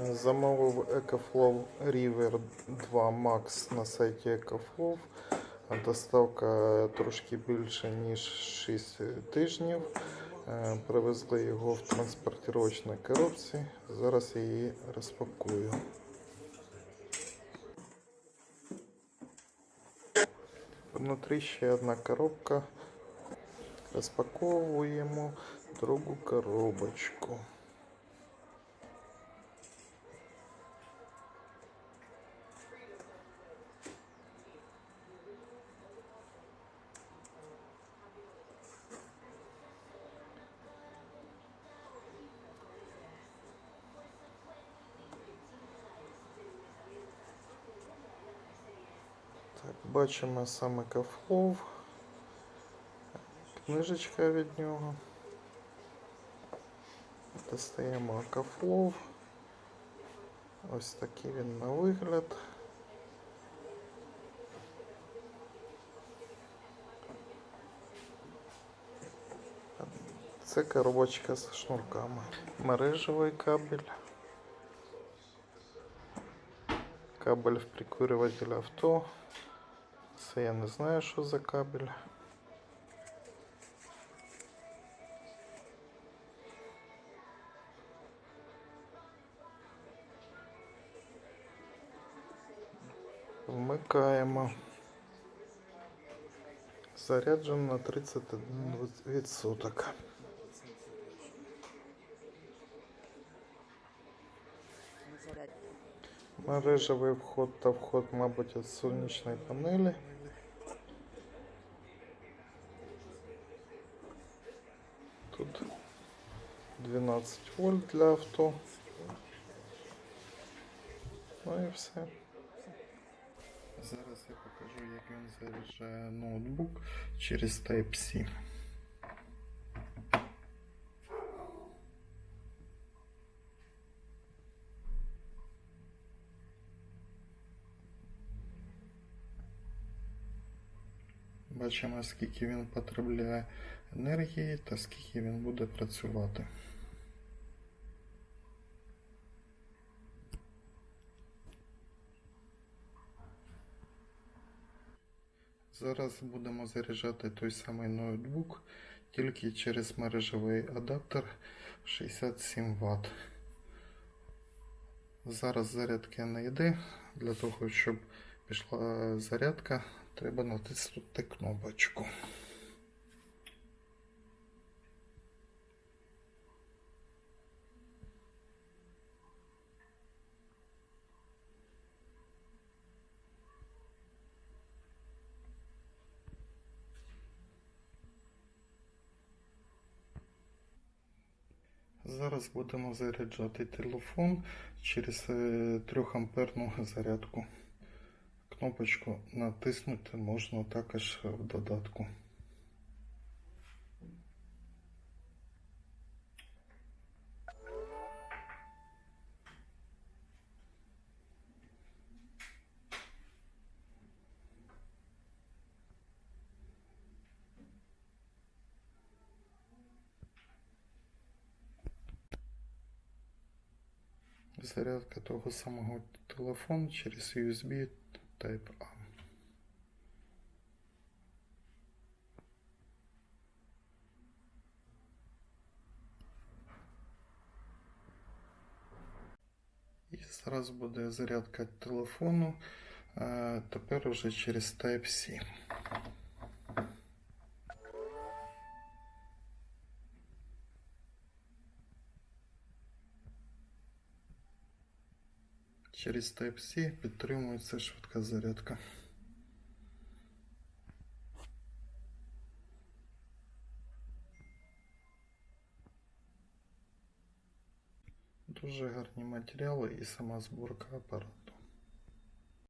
Замовив EcoFlow River 2 Max на сайті EcoFlow. Доставка трошки більше ніж 6 тижнів. Е, Привезли його в транспортировочній коробці. Зараз я її розпакую. Внутрі ще одна коробка. Розпаковуємо другу коробочку. Бачимо саме кафлов. Книжечка від нього. Достаємо кафлов. Ось такий він на вигляд. Це коробочка з шнурками. Мережевий кабель. Кабель в прикурюватель авто. Це я не знаю, що за кабель. Вмикаємо. Заряджено на 31%. Мережевий вход та вход, мабуть, від сонячної панелі. 12 вольт для авто. Ну і все. Зараз я покажу, як він заряджає ноутбук через Type-C. Бачимо, скільки він потребляє енергії та скільки він буде працювати. Зараз будемо заряджати той самий ноутбук тільки через мережевий адаптер 67 Вт. Зараз зарядки не йде. Для того, щоб пішла зарядка, треба натиснути кнопочку. Зараз будемо заряджати телефон через 3 амперну зарядку. Кнопочку натиснути можна також в додатку. Зарядка того самого телефону через USB Type-A. І зараз буде зарядка телефону, тепер уже через Type-C. Через Type-C підтримується швидка зарядка. Дуже гарні матеріали і сама зборка апарату.